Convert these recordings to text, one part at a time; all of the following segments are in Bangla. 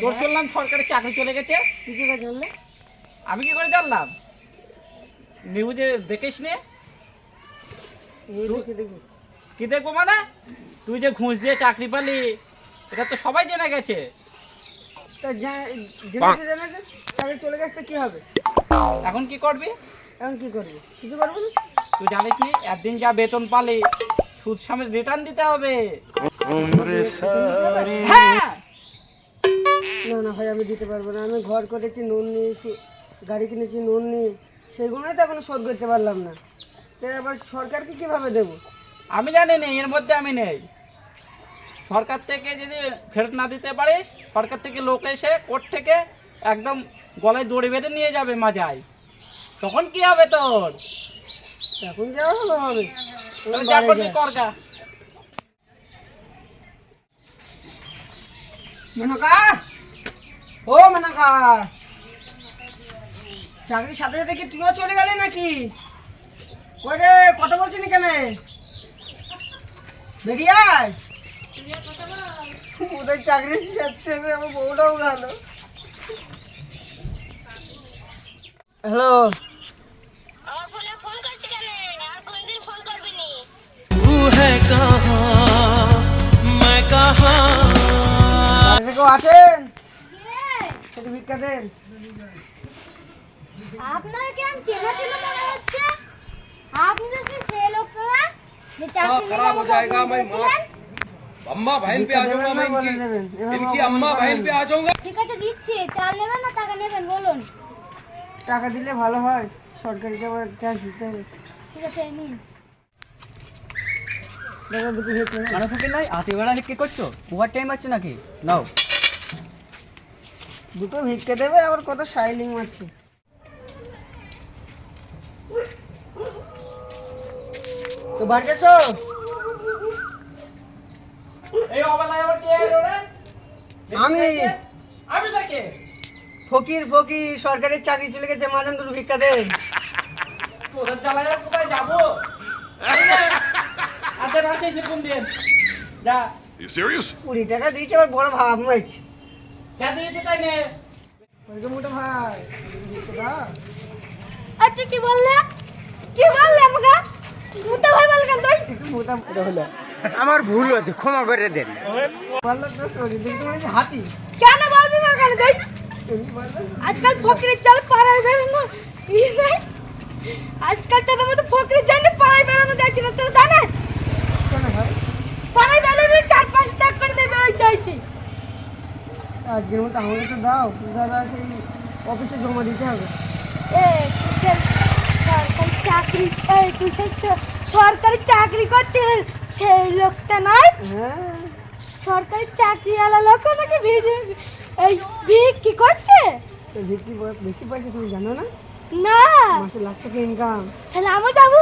তোর শুনলাম সরকারি চাকরি চলে গেছে। তুই কি করে জানলে আমি কি করে জানলাম নিউজে দেখিস নে। এই দেখি দেখি কি দেখব? মানে? তুই যে ঘুষ দিয়ে চাকরি পালি এটা তো সবাই জেনে গেছে। তা জেনেছে জেনেছে। তাহলে চলে গেছে তো কি হবে? এখন কি করবি? এখন কি করবি? কিছু করব না? তুই জানিস নি একদিন যা বেতন পালি সুদ সমেত রিটার্ন দিতে হবে। হ্যাঁ! না না ভাই আমি দিতে পারব না। আমি ঘর করেছি নুন নিয়ে সু- গাড়ি কিনেছি নুন নিয়ে। সেগুলোই তো এখনও শোধ করতে পারলাম না। তো এবার সরকারকে কীভাবে দেবো? আমি জানি না এর মধ্যে আমি নেই। সরকার থেকে যদি ফেরত না দিতে পারিস সরকার থেকে লোক এসে কোর্ট থেকে একদম গলায় দড়ি বেঁধে নিয়ে যাবে মাজায়। তখন কি হবে তোর? এখন যাওয়া হবে। এবার যা করবি। মেনকা ও মেনকা। চাকরির সাথে সাথে কি তুইও চলে গেলি নাকি? কই রে কথা বলছিস কেন? বেরিয়ে আয়। ওদের চাকরি সাথে সাথে আমার বউটাও গেল হ্যালো। আমার সেটা ভিক্ষা দেন আপনাকে কেমন চেনা চেনা মনে হচ্ছে আপনি তো সেই সে লোকটা না যে চাকরি खराब हो जाएगा मैं माँ अम्मा बहन पे आ ভিক্ষা जाऊंगा দেবেন না मैं বলে इनकी দেবেন এভাবে इनकी অপমান अम्मा করেন बहन पे না। आ जाऊंगा ঠিক আছে দিচ্ছি চাল নেবেন না টাকা নেবেন বলুন টাকা দিলে ভালো হয় সরকারকে আবার ট্যাক্স দিতে হবে ঠিক আছে এই নিন দাদা দুটো ভিক্ষা দেন। কানো ফুকে নাই হাতে বেড়া কি করছো ওভার টাইম আছে নাকি নাও দুটো ভিক্ষা দেবে আবার কত শাইলিং মারছে। তো? আমি। আমি ফকির ফকির সরকারি চাকরি চলে গেছে দুটো ভিক্ষা দেন। তোদের আর কোথায় যাব? আচ্ছা রাখিস কোন দিন যা। You serious? কুড়ি টাকা দিয়েছে আবার বড় ভাব মারছে। আচ্ছা কি বললে? কি বললে আমাকে? দুটো ভাই বল কেন তুই? মোটা মোটা হলো আমার ভুল হয়েছে ক্ষমা করে দেন। বলল তো সরি দেখতে মনে হাতি। কেন বলবি না কেন তুই? আজকাল ফকরির চাল পাড়ায় বেরোনো ই নাই। আজকাল তোদের মতো ফকরির জন্য পাড়ায় বেরোনো যাচ্ছে না তুই জানিস কেন ভাই পাড়ায় বেরোলে চার পাঁচ টাকা করে দিয়ে বেরোতে হয়েছে আজকের মতো আমাকে তো দাও দাদা সেই অফিসে জমা দিতে হবে। সরকারি চাকরি? সরকারি চাকরি করতে সেই লোকটা নয়? হ্যাঁ। সরকারি চাকরিওয়ালা লোক নাকি এই ভিড় কি করছে? তো ভিত্তি ব- বেশি পয়সা তুমি জানো না? না। মাসে লাখ টাকা ইনকাম তাহলে আমি যাব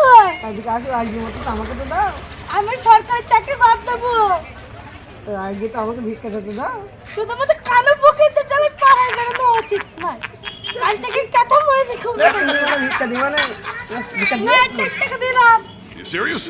আজকে আসো আজকের মতো তো আমাকে তো দাও। আমি সরকারি চাকরি বাদ দেবো। তো আজকে তো আমাকে ভিক্ষা দিতে দাও। শুধু কানো পকেটে চালে পাড়ায় বেরোনো উচিত নয়। কাল থেকে কাটা মরে দেখো। ভিক্ষা দিবা না। ভিক্ষা দিবা না। টাকা দিলাম। You serious?